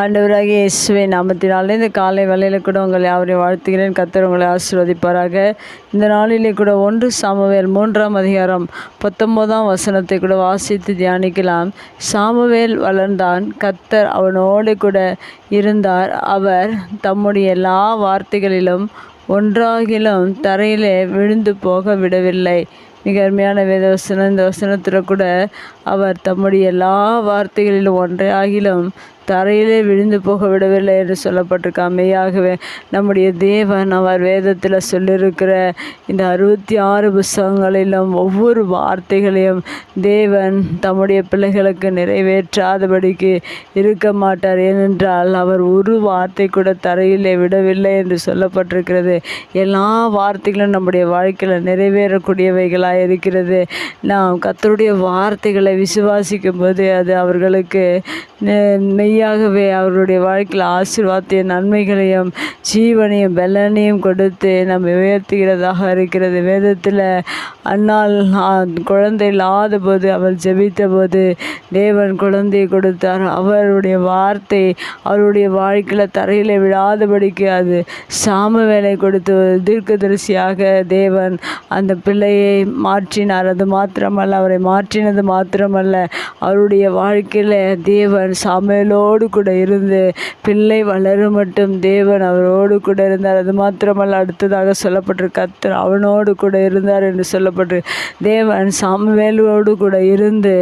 ஆண்டவராக இயேசுவை நாமத்தினாலே இந்த காலை வேலையில் கூட உங்களை அவரை வாழ்த்துகிறேன். கத்தர் உங்களை ஆசீர்வதிப்பாராக. இந்த நாளிலே கூட ஒன்று சாமுவேல் மூன்றாம் அதிகாரம் பத்தொன்பதாம் வசனத்தை கூட வாசித்து தியானிக்கலாம். சாமுவேல் வளர்ந்தான். கத்தர் அவனோடு கூட இருந்தார். அவர் தம்முடைய எல்லா வார்த்தைகளிலும் ஒன்றாகிலும் தரையிலே விழுந்து போக விடவில்லை. மிக அருமையான வேத வசனம் இந்த வசனத்தில் கூட அவர் தம்முடைய எல்லா வார்த்தைகளிலும் ஒன்றாகிலும் தரையிலே விழுந்து போக விடவில்லை என்று சொல்லப்பட்டிருக்கா. மெய்யாகவே நம்முடைய தேவன் அவர் வேதத்தில் சொல்லியிருக்கிற இந்த அறுபத்தி ஆறு புஸ்தகங்களிலும் ஒவ்வொரு வார்த்தைகளையும் தேவன் தம்முடைய பிள்ளைகளுக்கு நிறைவேற்றாதபடிக்கு இருக்க மாட்டார். ஏனென்றால் அவர் ஒரு வார்த்தை கூட தரையிலே விடவில்லை என்று சொல்லப்பட்டிருக்கிறது. எல்லா வார்த்தைகளும் நம்முடைய வாழ்க்கையில் நிறைவேறக்கூடியவைகளாக இருக்கிறது. நாம் கத்தருடைய வார்த்தைகளை விசுவாசிக்கும் போது அது அவர்களுக்கு மெய்யாகவே அவருடைய வாழ்க்கையில் ஆசீர்வாதத்தையும் நன்மைகளையும் ஜீவனையும் பலனையும் கொடுத்து நம்ம உயர்த்துகிறதாக இருக்கிறது. வேதத்தில் அன்னால் குழந்தை இல்லாத போது அவள் ஜெபித்த போது தேவன் குழந்தையை கொடுத்தார். அவருடைய வார்த்தை அவருடைய வாழ்க்கையில் தரையில் விழாதபடிக்கு அது சாம வேலை கொடுத்து தீர்க்கதரிசியாக தேவன் அந்த பிள்ளையை மாற்றினார். அது மாத்திரமல்ல அவரை மாற்றினது மாத்திரமல்ல. அவருடைய வாழ்க்கையில் தேவன் அவரோடு கூட இருந்து பிள்ளை வளரும் மட்டும் தேவன் அவரோடு கூட இருந்தார். அது மாத்திரமல்ல அடுத்ததாக சொல்லப்பட்டிருக்க கத்தர் அவனோடு கூட இருந்தார் என்று சொல்லப்பட்டு தேவன் சாமுவேலோடு கூட இருந்து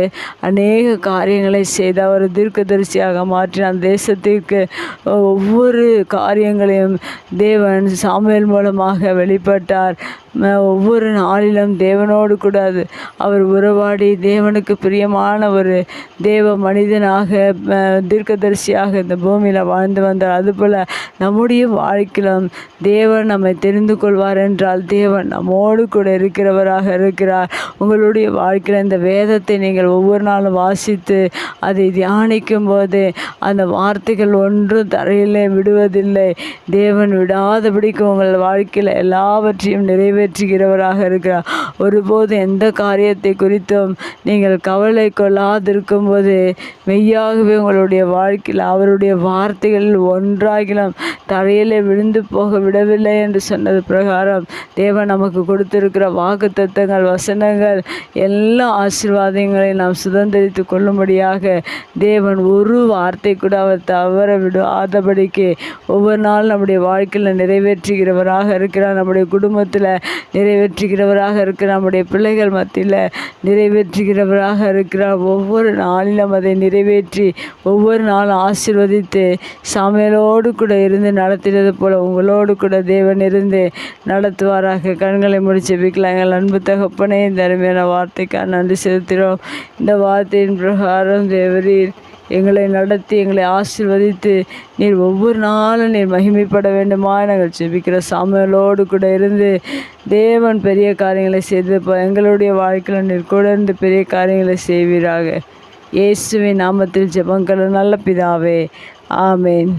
அநேக காரியங்களை செய்து அவர் தீர்க்கதரிசியாக மாற்றினார். தேசத்திற்கு ஒவ்வொரு காரியங்களையும் தேவன் சாமுவேல் மூலமாக வெளிப்பட்டார். ஒவ்வொரு நாளிலும் தேவனோடு கூடாது அவர் உறவாடி தேவனுக்கு பிரியமான ஒரு தேவ மனிதனாக தீர்க்கதரிசியாக இந்த பூமியில் வாழ்ந்து வந்தார். அதுபோல் நம்முடைய வாழ்க்கையிலும் தேவன் நம்மை தெரிந்து கொள்வார் என்றால் தேவன் நம்மோடு கூட இருக்கிறவராக இருக்கிறார். உங்களுடைய வாழ்க்கையில் இந்த வேதத்தை நீங்கள் ஒவ்வொரு நாளும் வாசித்து அதை தியானிக்கும் போது அந்த வார்த்தைகள் ஒன்றும் தரையிலே விடுவதில்லை. தேவன் விடாதபடிக்கு உங்கள் வாழ்க்கையில் எல்லாவற்றையும் நிறைவேற்றுகிறவராக இருக்கிறார். ஒருபோது எந்த காரியத்தை குறித்தும் நீங்கள் கவலை கொள்ளாதிருக்கும் போது மெய்யாகவே உங்களுடைய வாழ்க்கையில் அவருடைய வார்த்தைகளில் ஒன்றாகிலும் தரையிலே விழுந்து போக விடவில்லை என்று சொன்னது பிரகாரம் தேவன் நமக்கு கொடுத்திருக்கிற வாக்கு தத்தங்கள் வசனங்கள் எல்லா ஆசீர்வாதங்களையும் நாம் சுதந்திரித்து கொள்ளும்படியாக தேவன் ஒரு வார்த்தை கூட அவர் தவற விடாதபடிக்கு ஒவ்வொரு நாள் நம்முடைய வாழ்க்கையில் நிறைவேற்றுகிறவராக இருக்கிறார். நம்முடைய குடும்பத்தில் நிறைவேற்றுகிறவராக இருக்கிற நம்முடைய பிள்ளைகள் மத்தியில் நிறைவேற்றுகிறவராக இருக்கிறார் ஒவ்வொரு நாளிலும் அதை நிறைவேற்றி ஒவ்வொரு நாளும் ஆசிர்வதித்து சமையலோடு கூட இருந்து நடத்தினது போல உங்களோடு கூட தேவன் இருந்து நடத்துவாராக. கண்களை முடிச்சு வைக்கலாம் எங்கள் அன்பு தகப்பனே இந்த அருமையான வார்த்தைக்காக நன்றி செலுத்துகிறோம். இந்த வார்த்தையின் பிரகாரம் தேவரீர். எங்களை நடத்தி எங்களை ஆசிர்வதித்து நீர் ஒவ்வொரு நாளும் நீர் மகிமைப்பட வேண்டுமா நாங்கள் செபிக்கிற சாமியலோடு கூட இருந்து தேவன் பெரிய காரியங்களை செய்து எங்களுடைய வாழ்க்கையில் நீர் கூட இருந்து பெரிய காரியங்களை செய்வீராக. இயேசுவின் நாமத்தில் ஜெபங்கள் நல்ல பிதாவே. ஆமேன்.